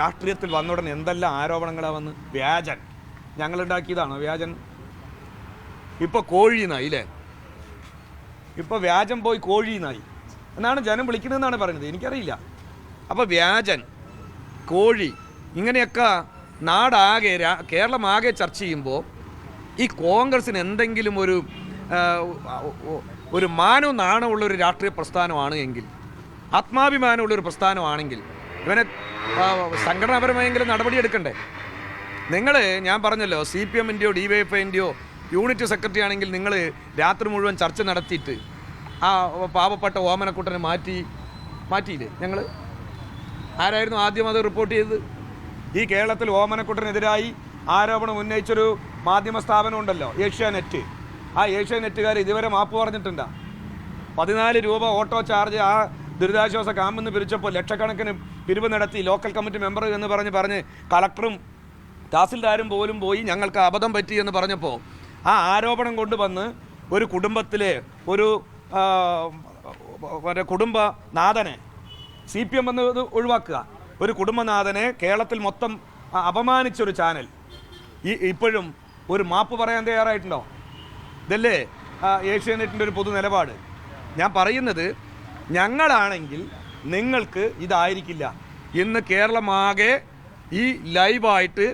രാഷ്ട്രീയത്തിൽ വന്ന ഉടനെ എന്തെല്ലാം ആരോപണങ്ങളാണ് വന്ന്? വ്യാജൻ. ഞങ്ങളുണ്ടാക്കിയതാണോ വ്യാജൻ? ഇപ്പോൾ കോഴിനായി അല്ലേ ഇപ്പോൾ വ്യാജം പോയി കോഴിനായി. എന്നാണ് ജനം വിളിക്കുന്നതെന്നാണ് പറയുന്നത്. എനിക്കറിയില്ല. അപ്പോൾ വ്യാജൻ കോഴി ഇങ്ങനെയൊക്കെ നാടാകെ കേരളമാകെ ചർച്ച ചെയ്യുമ്പോൾ ഈ കോൺഗ്രസിന് എന്തെങ്കിലും ഒരു ഒരു മാനവും നാണമുള്ള ഒരു രാഷ്ട്രീയ പ്രസ്ഥാനമാണ് എങ്കിൽ ആത്മാഭിമാനമുള്ള ഒരു പ്രസ്ഥാനമാണെങ്കിൽ ഇവനെ സംഘടനാപരമായെങ്കിലും നടപടിയെടുക്കണ്ടേ? നിങ്ങൾ ഞാൻ പറഞ്ഞല്ലോ സി പി എമ്മിന്റെയോ ഡി വൈ എഫ് ഐന്റെയോ യൂണിറ്റ് സെക്രട്ടറി ആണെങ്കിൽ നിങ്ങൾ രാത്രി മുഴുവൻ ചർച്ച നടത്തിയിട്ട് ആ പാവപ്പെട്ട ഓമനക്കുട്ടനെ മാറ്റി മാറ്റിയില്ലേ ഞങ്ങൾ ആരായിരുന്നു ആദ്യം അത് റിപ്പോർട്ട് ചെയ്തത്? ഈ കേരളത്തിൽ ഓമനക്കുട്ടനെതിരായി ആരോപണം ഉന്നയിച്ചൊരു മാധ്യമ സ്ഥാപനം ഉണ്ടല്ലോ ഏഷ്യാനെറ്റ്. ആ ഏഷ്യാനെറ്റുകാർ ഇതുവരെ മാപ്പ് പറഞ്ഞിട്ടുണ്ടോ? പതിനാല് രൂപ ഓട്ടോ ചാർജ് ആ ദുരിതാശ്വാസ ക്യാമ്പിൽ നിന്ന് പിരിച്ചപ്പോൾ ലക്ഷക്കണക്കിന് പിരിവ് നടത്തി ലോക്കൽ കമ്മിറ്റി മെമ്പർ എന്ന് പറഞ്ഞ് പറഞ്ഞ് കളക്ടറും തഹസിൽദാരും പോലും പോയി ഞങ്ങൾക്ക് അബദ്ധം പറ്റി എന്ന് പറഞ്ഞപ്പോൾ ആ ആരോപണം കൊണ്ടുവന്ന് ഒരു കുടുംബത്തിലെ ഒരു മറ്റേ കുടുംബനാഥനെ സി പി എം എന്നത് ഒഴിവാക്കുക. ഒരു കുടുംബനാഥനെ കേരളത്തിൽ മൊത്തം അപമാനിച്ചൊരു ചാനൽ. ഈ ഇപ്പോഴും ഒരു മാപ്പ് പറയാൻ തയ്യാറായിട്ടുണ്ടോ? ഇതല്ലേ? ഏഷ്യാനെറ്റിന്റെ ഒരു പൊതു നിലപാട്. ഞാൻ പറയുന്നത് ഞങ്ങളാണെങ്കിൽ നിങ്ങൾക്ക് ഇതായിരിക്കില്ല. ഇന്ന് കേരളമാകെ ഈ ലൈവായിട്ട്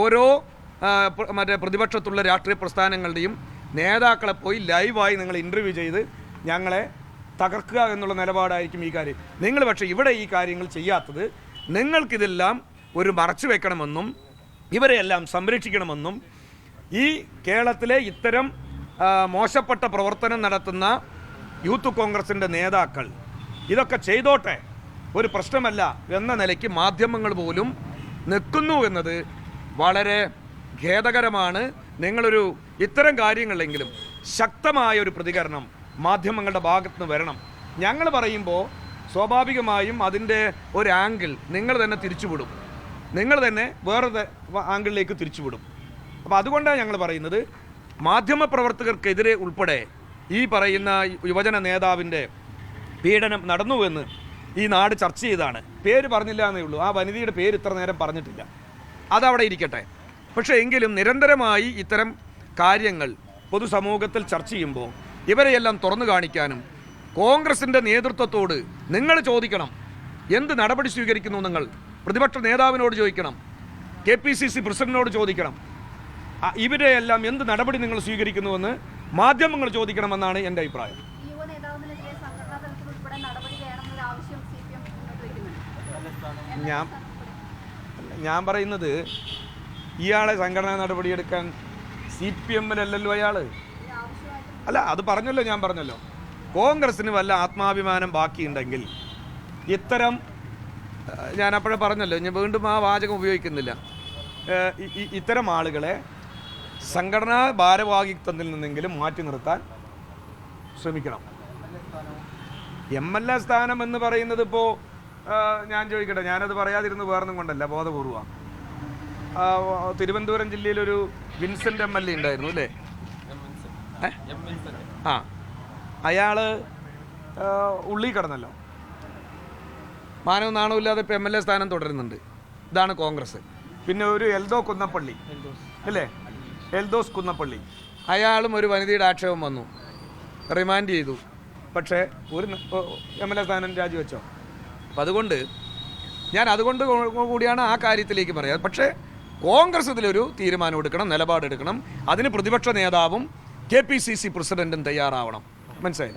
ഓരോ മറ്റേ പ്രതിപക്ഷത്തുള്ള രാഷ്ട്രീയ പ്രസ്ഥാനങ്ങളുടെയും നേതാക്കളെ പോയി ലൈവായി നിങ്ങൾ ഇന്റർവ്യൂ ചെയ്ത് ഞങ്ങളെ തകർക്കുക എന്നുള്ള നിലപാടായിരിക്കും ഈ കാര്യം. നിങ്ങൾ പക്ഷേ ഇവിടെ ഈ കാര്യങ്ങൾ ചെയ്യാത്തത് നിങ്ങൾക്കിതെല്ലാം ഒരു മറച്ചു വെക്കണമെന്നും ഇവരെയെല്ലാം സംരക്ഷിക്കണമെന്നും ഈ കേരളത്തിലെ ഇത്തരം മോശപ്പെട്ട പ്രവർത്തനം നടത്തുന്ന യൂത്ത് കോൺഗ്രസിന്റെ നേതാക്കൾ. ഇതൊക്കെ ചെയ്തോട്ടെ. ഒരു പ്രശ്നമല്ല എന്ന നിലയ്ക്ക് മാധ്യമങ്ങൾ പോലും നിൽക്കുന്നു എന്നത് വളരെ ഖേദകരമാണ്. നിങ്ങളൊരു ഇത്തരം കാര്യങ്ങളിലെങ്കിലും ശക്തമായ ഒരു പ്രതികരണം മാധ്യമങ്ങളുടെ ഭാഗത്ത് നിന്ന് വരണം. ഞങ്ങൾ പറയുമ്പോൾ സ്വാഭാവികമായും അതിന്റെ ഒരു ആംഗിൾ നിങ്ങൾ തന്നെ തിരിച്ചുവിടും. നിങ്ങൾ തന്നെ വേറെ ആംഗിളിലേക്ക് തിരിച്ചുവിടും. അപ്പോൾ അതുകൊണ്ടാണ് ഞങ്ങൾ പറയുന്നത് മാധ്യമപ്രവർത്തകർക്കെതിരെ ഉൾപ്പെടെ ഈ പറയുന്ന യുവജന നേതാവിന്റെ പീഡനം നടന്നുവെന്ന് ഈ നാട് ചർച്ച ചെയ്താണ്. പേര് പറഞ്ഞില്ല എന്നേ ഉള്ളൂ. ആ വനിതയുടെ പേര് ഇത്ര നേരം പറഞ്ഞിട്ടില്ല. അതവിടെ ഇരിക്കട്ടെ. പക്ഷേ എങ്കിലും നിരന്തരമായി ഇത്തരം കാര്യങ്ങൾ പൊതുസമൂഹത്തിൽ ചർച്ച ചെയ്യുമ്പോൾ ഇവരെയെല്ലാം തുറന്നു കാണിക്കാനും കോൺഗ്രസിന്റെ നേതൃത്വത്തോട് നിങ്ങൾ ചോദിക്കണം എന്ത് നടപടി സ്വീകരിക്കുന്നു നിങ്ങൾ? പ്രതിപക്ഷ നേതാവിനോട് ചോദിക്കണം കെ പി സി സി പ്രസിഡന്റിനോട് ചോദിക്കണം. ഇവരെയെല്ലാം എന്ത് നടപടി നിങ്ങൾ സ്വീകരിക്കുന്നുവെന്ന് മാധ്യമങ്ങൾ ചോദിക്കണമെന്നാണ് എന്റെ അഭിപ്രായം. ഞാൻ ഞാൻ പറയുന്നത് ഇയാളെ സംഘടനാ നടപടിയെടുക്കാൻ സി പി എമ്മിലല്ലല്ലോ അയാൾ അല്ല അത് പറഞ്ഞല്ലോ ഞാൻ പറഞ്ഞല്ലോ. കോൺഗ്രസ്സിന് വല്ല ആത്മാഭിമാനം ബാക്കിയുണ്ടെങ്കിൽ ഇത്തരം ഞാൻ അപ്പോഴേ പറഞ്ഞല്ലോ ഞാൻ വീണ്ടും ആ വാചകം ഉപയോഗിക്കുന്നില്ല. ഇത്തരം ആളുകളെ സംഘടനാ ഭാരവാഹിത്വത്തിൽ നിന്നെങ്കിലും മാറ്റി നിർത്താൻ ശ്രമിക്കണം. എം എൽ എ സ്ഥാനം എന്ന് പറയുന്നത് ഇപ്പോൾ ഞാൻ ചോദിക്കട്ടെ ഞാനത് പറയാതിരുന്ന് വേറൊന്നും കൊണ്ടല്ല ബോധപൂർവം. തിരുവനന്തപുരം ജില്ലയിലൊരു വിൻസെന്റ് എം എൽ എ ഉണ്ടായിരുന്നു അല്ലേ? ആ. അയാൾ ഉള്ളി കടന്നല്ലോ. മാനവും നാണവും ഇല്ലാതെ ഇപ്പം എം എൽ എ സ്ഥാനം തുടരുന്നുണ്ട്. ഇതാണ് കോൺഗ്രസ്. പിന്നെ ഒരു എൽദോ കുന്നപ്പള്ളി. അല്ലേ? എൽദോസ് കുന്നപ്പള്ളി അയാളും ഒരു വനിതയുടെ ആക്ഷേപം വന്നു. റിമാൻഡ് ചെയ്തു. പക്ഷേ ഒരു എം എൽ എ സ്ഥാനം രാജിവെച്ചോ? അപ്പം അതുകൊണ്ട് ഞാൻ അതുകൊണ്ട് കൂടിയാണ് ആ കാര്യത്തിലേക്ക് പറയുക. പക്ഷേ കോൺഗ്രസ് ഇതിലൊരു തീരുമാനം എടുക്കണം നിലപാടെടുക്കണം. അതിന് പ്രതിപക്ഷ നേതാവും കെ പി സി സി പ്രസിഡന്റും തയ്യാറാവണം. മനസ്സിലായി?